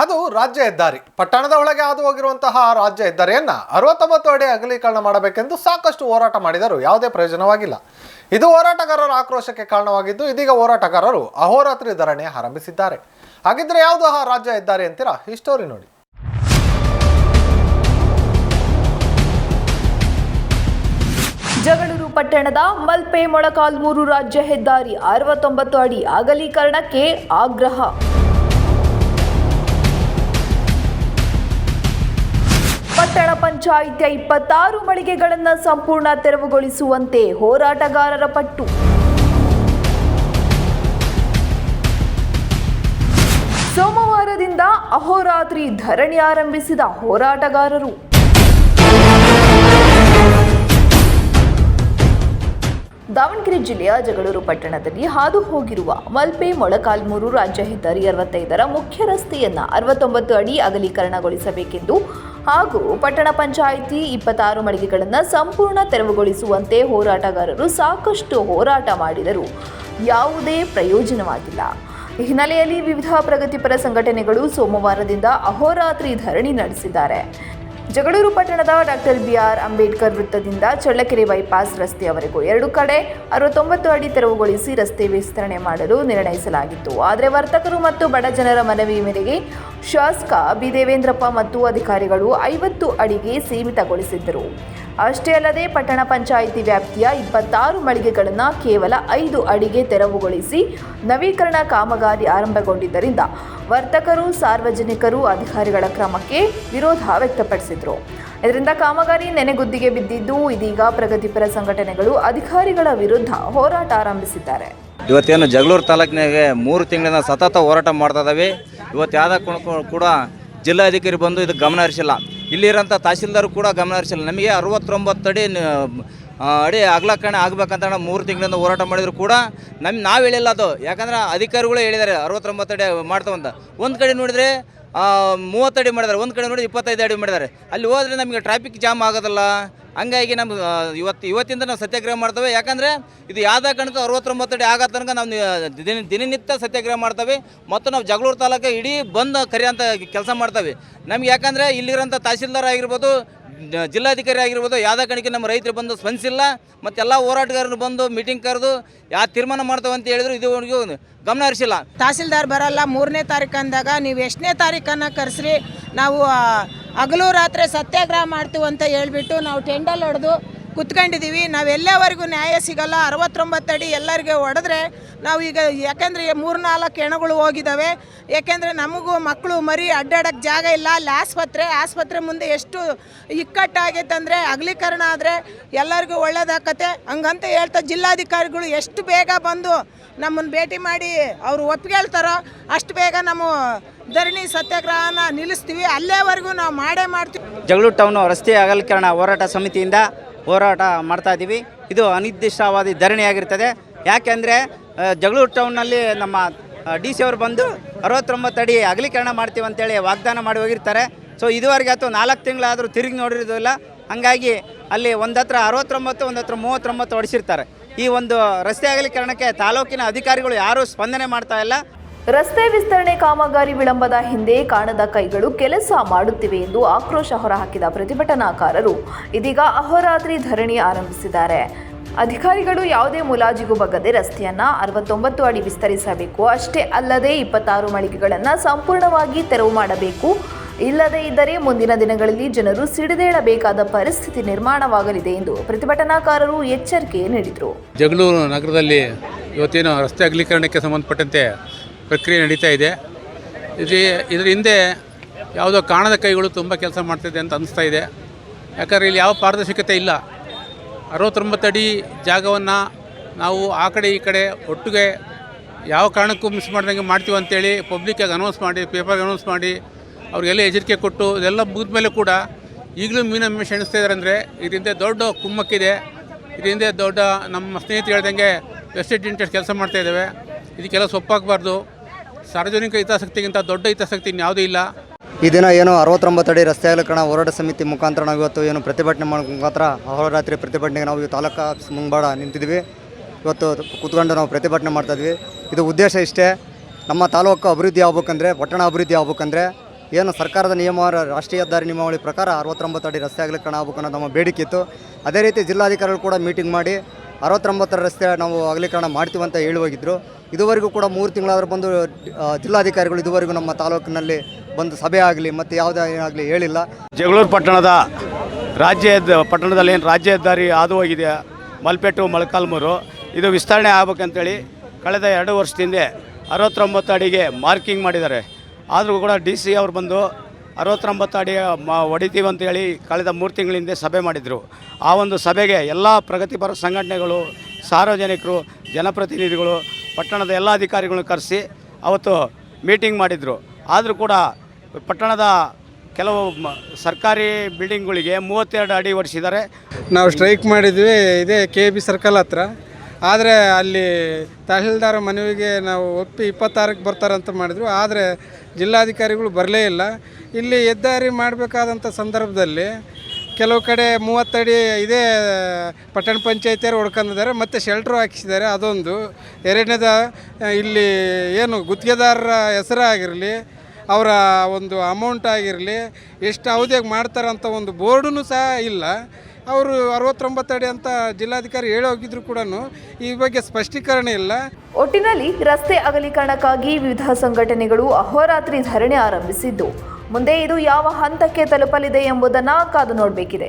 ಅದು ರಾಜ್ಯ ಹೆದ್ದಾರಿ. ಪಟ್ಟಣದ ಒಳಗೆ ಹಾದು ಹೋಗಿರುವಂತಹ ರಾಜ್ಯ ಹೆದ್ದಾರಿಯನ್ನ ಅರವತ್ತೊಂಬತ್ತು ಅಡಿ ಅಗಲೀಕರಣ ಮಾಡಬೇಕೆಂದು ಸಾಕಷ್ಟು ಹೋರಾಟ ಮಾಡಿದರು ಯಾವುದೇ ಪ್ರಯೋಜನವಾಗಿಲ್ಲ. ಇದು ಹೋರಾಟಗಾರರ ಆಕ್ರೋಶಕ್ಕೆ ಕಾರಣವಾಗಿದ್ದು, ಇದೀಗ ಹೋರಾಟಗಾರರು ಅಹೋರಾತ್ರಿ ಧರಣಿ ಆರಂಭಿಸಿದ್ದಾರೆ. ಹಾಗಿದ್ರೆ ಯಾವುದು ಆ ರಾಜ್ಯ ಹೆದ್ದಾರಿ ಅಂತೀರಾ? ಈ ನೋಡಿ. ಜಗಳೂರು ಪಟ್ಟಣದ ಮಲ್ಪೆ ಮೊಳಕಾಲ್ಮೂರು ರಾಜ್ಯ ಹೆದ್ದಾರಿ ಅರವತ್ತೊಂಬತ್ತು ಅಡಿ ಅಗಲೀಕರಣಕ್ಕೆ ಆಗ್ರಹ. ಪಟ್ಟಣ ಪಂಚಾಯಿತಿಯ ಇಪ್ಪತ್ತಾರು ಮಳಿಗೆಗಳನ್ನು ಸಂಪೂರ್ಣ ತೆರವುಗೊಳಿಸುವಂತೆ ಹೋರಾಟಗಾರರ ಪಟ್ಟು. ಸೋಮವಾರದಿಂದ ಅಹೋರಾತ್ರಿ ಧರಣಿ ಆರಂಭಿಸಿದ ಹೋರಾಟಗಾರರು. ದಾವಣಗೆರೆ ಜಿಲ್ಲೆಯ ಜಗಳೂರು ಪಟ್ಟಣದಲ್ಲಿ ಹಾದು ಹೋಗಿರುವ ಮಲ್ಪೆ ಮೊಳಕಾಲ್ಮೂರು ರಾಜ್ಯ ಹೆದ್ದಾರಿ ಅರವತ್ತೈದರ ಮುಖ್ಯ ರಸ್ತೆಯನ್ನ ಅರವತ್ತೊಂಬತ್ತು ಅಡಿ ಅಗಲೀಕರಣಗೊಳಿಸಬೇಕೆಂದು ಹಾಗೂ ಪಟ್ಟಣ ಪಂಚಾಯಿತಿ ಇಪ್ಪತ್ತಾರು ಮಳಿಗೆಗಳನ್ನು ಸಂಪೂರ್ಣ ತೆರವುಗೊಳಿಸುವಂತೆ ಹೋರಾಟಗಾರರು ಸಾಕಷ್ಟು ಹೋರಾಟ ಮಾಡಿದರು ಯಾವುದೇ ಪ್ರಯೋಜನವಾಗಿಲ್ಲ. ಈ ಹಿನ್ನೆಲೆಯಲ್ಲಿ ವಿವಿಧ ಪ್ರಗತಿಪರ ಸಂಘಟನೆಗಳು ಸೋಮವಾರದಿಂದ ಅಹೋರಾತ್ರಿ ಧರಣಿ ನಡೆಸಿದ್ದಾರೆ. ಜಗಳೂರು ಪಟ್ಟಣದ ಡಾಕ್ಟರ್ ಬಿಆರ್ ಅಂಬೇಡ್ಕರ್ ವೃತ್ತದಿಂದ ಚಳ್ಳಕೆರೆ ಬೈಪಾಸ್ ರಸ್ತೆಯವರೆಗೂ ಎರಡು ಕಡೆ ಅರವತ್ತೊಂಬತ್ತು ಅಡಿ ತೆರವುಗೊಳಿಸಿ ರಸ್ತೆ ವಿಸ್ತರಣೆ ಮಾಡಲು ನಿರ್ಣಯಿಸಲಾಗಿತ್ತು. ಆದರೆ ವರ್ತಕರು ಮತ್ತು ಬಡ ಜನರ ಮನವಿ ಮೇರೆಗೆ ಶಾಸಕ ಬಿ ದೇವೇಂದ್ರಪ್ಪ ಮತ್ತು ಅಧಿಕಾರಿಗಳು ಐವತ್ತು ಅಡಿಗೆ ಸೀಮಿತಗೊಳಿಸಿದ್ದರು. ಅಷ್ಟೇ ಅಲ್ಲದೆ ಪಟ್ಟಣ ಪಂಚಾಯಿತಿ ವ್ಯಾಪ್ತಿಯ ಇಪ್ಪತ್ತಾರು ಮಳಿಗೆಗಳನ್ನು ಕೇವಲ ಐದು ಅಡಿಗೆ ತೆರವುಗೊಳಿಸಿ ನವೀಕರಣ ಕಾಮಗಾರಿ ಆರಂಭಗೊಂಡಿದ್ದರಿಂದ ವರ್ತಕರು, ಸಾರ್ವಜನಿಕರು, ಅಧಿಕಾರಿಗಳ ಕ್ರಮಕ್ಕೆ ವಿರೋಧ ವ್ಯಕ್ತಪಡಿಸಿದರು. ಇದರಿಂದ ಕಾಮಗಾರಿ ನೆನೆಗುದ್ದಿಗೆ ಬಿದ್ದಿದ್ದು, ಇದೀಗ ಪ್ರಗತಿಪರ ಸಂಘಟನೆಗಳು ಅಧಿಕಾರಿಗಳ ವಿರುದ್ಧ ಹೋರಾಟ ಆರಂಭಿಸಿದ್ದಾರೆ. ಇವತ್ತೇನು ಜಗಳೂರು ತಾಲೂಕಿನಾಗೆ ಮೂರು ತಿಂಗಳಿಂದ ಸತತ ಹೋರಾಟ ಮಾಡ್ತಾ ಇದ್ದಾವೆ ಇವತ್ತು ಯಾವುದೇ ಕೂಡ ಜಿಲ್ಲಾಧಿಕಾರಿ ಬಂದು ಇದು ಗಮನ ಹರಿಸಿಲ್ಲ. ಇಲ್ಲಿರೋಂಥ ತಹಸೀಲ್ದಾರ್ ಕೂಡ ಗಮನ ಹರಿಸಿಲ್ಲ. ನಮಗೆ ಅರವತ್ತೊಂಬತ್ತು ಅಡಿ ಅಡಿ ಅಗಲಕಣೆ ಆಗಬೇಕಂತ ಮೂರು ತಿಂಗಳಿಂದ ಹೋರಾಟ ಮಾಡಿದ್ರು ಕೂಡ ನಮ್ಮ ನಾವು ಹೇಳಿಲ್ಲ ಅದು. ಯಾಕಂದ್ರೆ ಅಧಿಕಾರಿಗಳು ಹೇಳಿದ್ದಾರೆ, ಅರವತ್ತೊಂಬತ್ತು ಅಡಿ ಮಾಡ್ತಾವಂತ ಒಂದು ಕಡೆ ನೋಡಿದರೆ ಮೂವತ್ತು ಅಡಿ ಮಾಡಿದ್ದಾರೆ, ಒಂದು ಕಡೆ ನೋಡಿದ್ರೆ ಇಪ್ಪತ್ತೈದು ಅಡಿ ಮಾಡಿದ್ದಾರೆ. ಅಲ್ಲಿ ಹೋದ್ರೆ ನಮಗೆ ಟ್ರಾಫಿಕ್ ಜಾಮ್ ಆಗೋದಲ್ಲ. ಹಂಗಾಗಿ ನಮ್ಮ ಇವತ್ತು, ಇವತ್ತಿಂದ ನಾವು ಸತ್ಯಾಗ್ರಹ ಮಾಡ್ತೇವೆ. ಯಾಕಂದರೆ ಇದು ಯಾವುದೇ ಕಾರಣಕ್ಕೂ ಅರವತ್ತೊಂಬತ್ತು ಅಡಿ ಆಗೋ ತನಕ ನಾವು ದಿನ, ದಿನನಿತ್ಯ ಸತ್ಯಾಗ್ರಹ ಮಾಡ್ತೇವೆ. ಮತ್ತು ನಾವು ಜಗಳೂರು ತಾಲೂಕು ಇಡೀ ಬಂದ್ ಕರೆಯಂಥ ಕೆಲಸ ಮಾಡ್ತೇವೆ. ನಮ್ಗೆ ಯಾಕಂದರೆ ಇಲ್ಲಿರೋಂಥ ತಹಸೀಲ್ದಾರ್ ಆಗಿರ್ಬೋದು ಜಿಲ್ಲಾಧಿಕಾರಿ ಆಗಿರ್ಬೋದು ಯಾವುದೇ ಕಣಿಕೆ ನಮ್ಮ ರೈತರು ಬಂದು ಸ್ಪಂದಿಸಿಲ್ಲ. ಮತ್ತು ಎಲ್ಲ ಹೋರಾಟಗಾರರು ಬಂದು ಮೀಟಿಂಗ್ ಕರೆದು ಯಾವ ತೀರ್ಮಾನ ಮಾಡ್ತೇವೆ ಅಂತ ಹೇಳಿದ್ರು ಇದುವರೆಗೂ ಗಮನ ಹರಿಸಿಲ್ಲ. ತಹಸೀಲ್ದಾರ್ ಬರಲ್ಲ, ಮೂರನೇ ತಾರೀಕು ಅಂದಾಗ ನೀವು ಎಷ್ಟನೇ ತಾರೀಕನ್ನು ಕರೆಸ್ರಿ, ನಾವು ಹಗಲು ರಾತ್ರಿ ಸತ್ಯಾಗ್ರಹ ಮಾಡ್ತೀವಿ ಅಂತ ಹೇಳ್ಬಿಟ್ಟು ನಾವು ಟೆಂಡಲ್ ಹೊಡೆದು ಕುತ್ಕೊಂಡಿದ್ದೀವಿ. ನಾವು ಎಲ್ಲವರೆಗೂ ನ್ಯಾಯ ಸಿಗಲ್ಲ. ಅರವತ್ತೊಂಬತ್ತು ಅಡಿ ಎಲ್ಲರಿಗೆ ಹೊಡೆದ್ರೆ ನಾವು ಈಗ ಯಾಕೆಂದರೆ ಮೂರ್ನಾಲ್ಕು ಹೆಣಗಳು ಹೋಗಿದ್ದಾವೆ. ಯಾಕೆಂದರೆ ನಮಗೂ ಮಕ್ಕಳು ಮರಿ ಅಡ್ಡಾಡಕ್ಕೆ ಜಾಗ ಇಲ್ಲ. ಅಲ್ಲಿ ಆಸ್ಪತ್ರೆ ಆಸ್ಪತ್ರೆ ಮುಂದೆ ಎಷ್ಟು ಇಕ್ಕಟ್ಟಾಗೈತೆ ಅಂದರೆ ಅಗಲೀಕರಣ ಆದರೆ ಎಲ್ಲರಿಗೂ ಒಳ್ಳೇದಾಗತ್ತೆ. ಹಂಗಂತ ಹೇಳ್ತಾ ಜಿಲ್ಲಾಧಿಕಾರಿಗಳು ಎಷ್ಟು ಬೇಗ ಬಂದು ನಮ್ಮನ್ನು ಭೇಟಿ ಮಾಡಿ ಅವರು ಒಪ್ಪಿಗೆ ಹೇಳ್ತಾರೋ ಅಷ್ಟು ಬೇಗ ನಮ್ಮ ಧರಣಿ ಸತ್ಯಾಗ್ರಹನ ನಿಲ್ಲಿಸ್ತೀವಿ. ಅಲ್ಲೇವರೆಗೂ ನಾವು ಮಾಡೇ ಮಾಡ್ತೀವಿ. ಜಗಳೂರು ಟೌನು ರಸ್ತೆ ಅಗಲೀಕರಣ ಹೋರಾಟ ಸಮಿತಿಯಿಂದ ಹೋರಾಟ ಮಾಡ್ತಾ ಇದ್ದೀವಿ. ಇದು ಅನಿರ್ದಿಷ್ಟವಾದಿ ಧರಣಿಯಾಗಿರ್ತದೆ ಯಾಕೆಂದರೆ ಜಗಳೂರು ಟೌನ್ನಲ್ಲಿ ನಮ್ಮ ಡಿ ಸಿ ಅವರು ಬಂದು ಅರವತ್ತೊಂಬತ್ತು ಅಡಿ ಅಗಲೀಕರಣ ಮಾಡ್ತೀವಿ ಅಂತೇಳಿ ವಾಗ್ದಾನ ಮಾಡಿ ಹೋಗಿರ್ತಾರೆ. ಸೊ ಇದುವರೆಗೆ ಅಥವಾ ನಾಲ್ಕು ತಿಂಗಳಾದರೂ ತಿರುಗಿ ನೋಡಿರೋದಿಲ್ಲ ಹಾಗಾಗಿ ಅಲ್ಲಿ ಒಂದು ಹತ್ರ ಅರವತ್ತೊಂಬತ್ತು ಒಂದು ಹತ್ರ ಮೂವತ್ತೊಂಬತ್ತು ಹೊಡೆಸಿರ್ತಾರೆ. ಈ ಒಂದು ರಸ್ತೆ ಅಗಲೀಕರಣಕ್ಕೆ ತಾಲೂಕಿನ ಅಧಿಕಾರಿಗಳು ಯಾರೂ ಸ್ಪಂದನೆ ಮಾಡ್ತಾ ಇಲ್ಲ. ರಸ್ತೆ ವಿಸ್ತರಣೆ ಕಾಮಗಾರಿ ವಿಳಂಬದ ಹಿಂದೆ ಕಾಣದ ಕೈಗಳು ಕೆಲಸ ಮಾಡುತ್ತಿವೆ ಎಂದು ಆಕ್ರೋಶ ಹೊರಹಾಕಿದ ಪ್ರತಿಭಟನಾಕಾರರು ಇದೀಗ ಅಹೋರಾತ್ರಿ ಧರಣಿ ಆರಂಭಿಸಿದ್ದಾರೆ. ಅಧಿಕಾರಿಗಳು ಯಾವುದೇ ಮುಲಾಜಿಗೂ ಬಗ್ಗದೆ ರಸ್ತೆಯನ್ನ ಅರವತ್ತೊಂಬತ್ತು ಅಡಿ ವಿಸ್ತರಿಸಬೇಕು. ಅಷ್ಟೇ ಅಲ್ಲದೆ ಇಪ್ಪತ್ತಾರು ಮಳಿಗೆಗಳನ್ನು ಸಂಪೂರ್ಣವಾಗಿ ತೆರವು ಮಾಡಬೇಕು. ಇಲ್ಲದೇ ಇದ್ದರೆ ಮುಂದಿನ ದಿನಗಳಲ್ಲಿ ಜನರು ಸಿಡಿದೇಳಬೇಕಾದ ಪರಿಸ್ಥಿತಿ ನಿರ್ಮಾಣವಾಗಲಿದೆ ಎಂದು ಪ್ರತಿಭಟನಾಕಾರರು ಎಚ್ಚರಿಕೆ ನೀಡಿದರು. ಜಗಳೂರು ನಗರದಲ್ಲಿ ಇವತ್ತೇನು ರಸ್ತೆ ಅಗಲೀಕರಣಕ್ಕೆ ಸಂಬಂಧಪಟ್ಟಂತೆ ಪ್ರಕ್ರಿಯೆ ನಡೀತಾ ಇದೆ. ಇದು ಇದ್ರ ಹಿಂದೆ ಯಾವುದೋ ಕಾಣದ ಕೈಗಳು ತುಂಬ ಕೆಲಸ ಮಾಡ್ತಿದೆ ಅಂತ ಅನಿಸ್ತಾ ಇದೆ. ಯಾಕಂದರೆ ಇಲ್ಲಿ ಯಾವ ಪಾರದರ್ಶಕತೆ ಇಲ್ಲ. ಅರವತ್ತೊಂಬತ್ತು ಅಡಿ ಜಾಗವನ್ನು ನಾವು ಆ ಕಡೆ ಈ ಕಡೆ ಒಟ್ಟಿಗೆ ಯಾವ ಕಾರಣಕ್ಕೂ ಮಿಸ್ ಮಾಡ್ದಂಗೆ ಮಾಡ್ತೀವಿ ಅಂತೇಳಿ ಪಬ್ಲಿಕ್ಕಾಗಿ ಅನೌನ್ಸ್ ಮಾಡಿ ಪೇಪರ್ಗೆ ಅನೌನ್ಸ್ ಮಾಡಿ, ಅವ್ರಿಗೆಲ್ಲ ಎಚ್ಚರಿಕೆ ಕೊಟ್ಟು ಇದೆಲ್ಲ ಮುಗಿದ ಮೇಲೆ ಕೂಡ ಈಗಲೂ ಮೀನಮ್ಮಿಷ ಎಣಿಸ್ತಾ ಇದ್ದಾರೆ ಅಂದರೆ ಇದರಿಂದ ದೊಡ್ಡ ಕುಮ್ಮಕ್ಕಿದೆ. ಇದರಿಂದ ದೊಡ್ಡ ನಮ್ಮ ಸ್ನೇಹಿತರು ಹೇಳ್ದಂಗೆ ವೆಸ್ಟೆಡ್ ಇಂಟ್ರೆಸ್ಟ್ ಕೆಲಸ ಮಾಡ್ತಾ ಇದ್ದಾವೆ ಇದಕ್ಕೆಲ್ಲ ಸೊಪ್ಪಾಗಬಾರ್ದು. ಸಾರ್ವಜನಿಕ ಹಿತಾಸಕ್ತಿಗಿಂತ ದೊಡ್ಡ ಹಿತಾಸಕ್ತಿ ಇನ್ಯಾವುದೂ ಇಲ್ಲ. ಈ ದಿನ ಏನು ಅರವತ್ತೊಂಬತ್ತು ಅಡಿ ರಸ್ತೆ ಅಗಲೀಕರಣ ಹೋರಾಟ ಸಮಿತಿ ಮುಖಾಂತರ ನಾವು ಇವತ್ತು ಏನು ಪ್ರತಿಭಟನೆ ಮಾಡೋ ಮುಖಾಂತರ ಅಹೋರಾತ್ರಿ ಪ್ರತಿಭಟನೆಗೆ ನಾವು ತಾಲೂಕು ಮುಂಭಾಗ ನಿಂತಿದ್ವಿ ಇವತ್ತು ಕೂತ್ಕೊಂಡು ನಾವು ಪ್ರತಿಭಟನೆ ಮಾಡ್ತಾ ಇದ್ವಿ ಇದು ಉದ್ದೇಶ ಇಷ್ಟೇ. ನಮ್ಮ ತಾಲೂಕು ಅಭಿವೃದ್ಧಿ ಆಗ್ಬೇಕಂದ್ರೆ, ಪಟ್ಟಣ ಅಭಿವೃದ್ಧಿ ಆಗ್ಬೇಕಂದ್ರೆ ಏನು ಸರ್ಕಾರದ ನಿಯಮ ರಾಷ್ಟ್ರೀಯ ಹೆದ್ದಾರಿ ನಿಯಮಾವಳಿ ಪ್ರಕಾರ ಅರವತ್ತೊಂಬತ್ತು ಅಡಿ ರಸ್ತೆ ಅಗಲೀಕರಣ ಆಗ್ಬೇಕು ಅನ್ನೋದು ನಮ್ಮ ಬೇಡಿಕೆ ಇತ್ತು. ಅದೇ ರೀತಿ ಜಿಲ್ಲಾಧಿಕಾರಿಗಳು ಕೂಡ ಮೀಟಿಂಗ್ ಮಾಡಿ ಅರವತ್ತೊಂಬತ್ತರ ರಸ್ತೆ ನಾವು ಅಗಲೀಕರಣ ಮಾಡ್ತೀವಿ ಅಂತ ಹೇಳಿ ಹೋಗಿದ್ರು. ಇದುವರೆಗೂ ಕೂಡ ಮೂರು ತಿಂಗಳಾದರೂ ಬಂದು ಜಿಲ್ಲಾಧಿಕಾರಿಗಳು ಇದುವರೆಗೂ ನಮ್ಮ ತಾಲೂಕಿನಲ್ಲಿ ಬಂದು ಸಭೆ ಆಗಲಿ ಮತ್ತು ಯಾವುದೇ ಆಗಲಿ ಹೇಳಿಲ್ಲ. ಜಗಳೂರು ಪಟ್ಟಣದ ರಾಜ್ಯ ಪಟ್ಟಣದಲ್ಲಿ ಏನು ರಾಜ್ಯ ಹೆದ್ದಾರಿ ಹಾದು ಹೋಗಿದೆ, ಮಲ್ಪೆಟ್ಟು, ಮೊಳಕಾಲ್ಮೂರು, ಇದು ವಿಸ್ತರಣೆ ಆಗ್ಬೇಕಂತೇಳಿ ಕಳೆದ ಎರಡು ವರ್ಷದಿಂದ ಅರವತ್ತೊಂಬತ್ತು ಅಡಿಗೆ ಮಾರ್ಕಿಂಗ್ ಮಾಡಿದ್ದಾರೆ. ಆದರೂ ಕೂಡ ಡಿ ಸಿ ಅವ್ರು ಬಂದು ಅರವತ್ತೊಂಬತ್ತು ಅಡಿ, ಮಾ, ಹೊಡಿತೀವಿ ಅಂತೇಳಿ ಕಳೆದ ಮೂರು ತಿಂಗಳಿಂದ ಸಭೆ ಮಾಡಿದರು. ಆ ಒಂದು ಸಭೆಗೆ ಎಲ್ಲ ಪ್ರಗತಿಪರ ಸಂಘಟನೆಗಳು ಸಾರ್ವಜನಿಕರು, ಜನಪ್ರತಿನಿಧಿಗಳು, ಪಟ್ಟಣದ ಎಲ್ಲ ಅಧಿಕಾರಿಗಳನ್ನು ಕರೆಸಿ ಅವತ್ತು ಮೀಟಿಂಗ್ ಮಾಡಿದರು. ಆದರೂ ಕೂಡ ಪಟ್ಟಣದ ಕೆಲವು ಸರ್ಕಾರಿ ಬಿಲ್ಡಿಂಗ್ಗಳಿಗೆ ಮೂವತ್ತೆರಡು ಅಡಿ ಹೊಡಿಸಿದ್ದಾರೆ ನಾವು ಸ್ಟ್ರೈಕ್ ಮಾಡಿದ್ವಿ, ಇದೇ ಕೆ ಬಿ ಸರ್ಕಲ್ ಹತ್ರ. ಆದರೆ ಅಲ್ಲಿ ತಹಶೀಲ್ದಾರ್ ಮನವಿಗೆ ನಾವು ಒಪ್ಪಿ ಇಪ್ಪತ್ತಾರಕ್ಕೆ ಬರ್ತಾರಂತ ಮಾಡಿದ್ರು. ಆದರೆ ಜಿಲ್ಲಾಧಿಕಾರಿಗಳು ಬರಲೇ ಇಲ್ಲ. ಇಲ್ಲಿ ಹೆದ್ದಾರಿ ಮಾಡಬೇಕಾದಂಥ ಸಂದರ್ಭದಲ್ಲಿ ಕೆಲವು ಕಡೆ ಮೂವತ್ತಡಿ ಇದೇ ಪಟ್ಟಣ ಪಂಚಾಯತಿಯವರು ಹೊಡ್ಕೊಂಡಿದ್ದಾರೆ ಮತ್ತು ಶೆಲ್ಟ್ರು ಹಾಕಿಸಿದ್ದಾರೆ, ಅದೊಂದು. ಎರಡನೇದ ಇಲ್ಲಿ ಏನು ಗುತ್ತಿಗೆದಾರರ ಹೆಸರಾಗಿರಲಿ ಅವರ ಒಂದು ಅಮೌಂಟ್ ಆಗಿರಲಿ, ಎಷ್ಟು ಅವಧಿಯಾಗಿ ಮಾಡ್ತಾರಂತ ಒಂದು ಬೋರ್ಡೂ ಸಹ ಇಲ್ಲ. ಅವರು ಅರವತ್ತೊಂಬತ್ತು ಅಡಿ ಅಂತ ಜಿಲ್ಲಾಧಿಕಾರಿ ಹೇಳಿ ಹೋಗಿದ್ರು ಕೂಡ ಈ ಬಗ್ಗೆ ಸ್ಪಷ್ಟೀಕರಣ ಇಲ್ಲ. ಒಟ್ಟಿನಲ್ಲಿ ರಸ್ತೆ ಅಗಲೀಕರಣಕ್ಕಾಗಿ ವಿವಿಧ ಸಂಘಟನೆಗಳು ಅಹೋರಾತ್ರಿ ಧರಣಿ ಆರಂಭಿಸಿದ್ದು. ಮುಂದೆ ಇದು ಯಾವ ಹಂತಕ್ಕೆ ತಲುಪಲಿದೆ ಎಂಬುದನ್ನು ಕಾದು ನೋಡಬೇಕಿದೆ.